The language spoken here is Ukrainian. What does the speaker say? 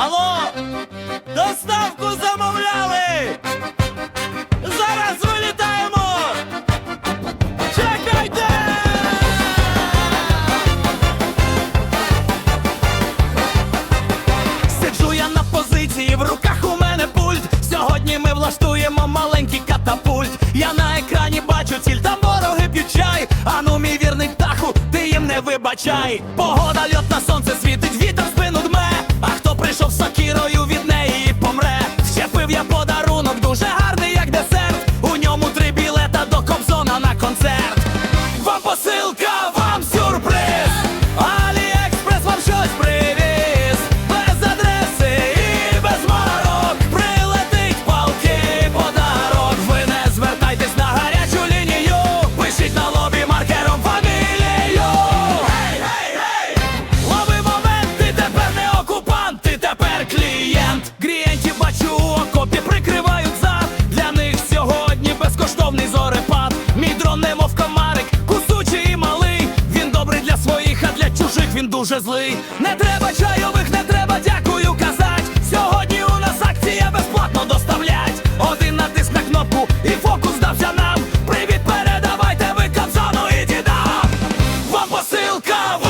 Алло! Доставку замовляли! Зараз вилітаємо! Чекайте! Сиджу я на позиції, в руках у мене пульт. Сьогодні ми влаштуємо маленький катапульт. Я на екрані бачу ціль, там вороги п'ють чай. Ану, мій вірний птаху, ти їм не вибачай. Погода льот на сонце світить. він дуже злий. Не треба чайових, не треба, дякую казать. Сьогодні у нас акція безплатно доставлять. Один натиск на кнопку і фокус дався нам. Привіт, передавайте ви Кобзону і дідам. Вам посилка.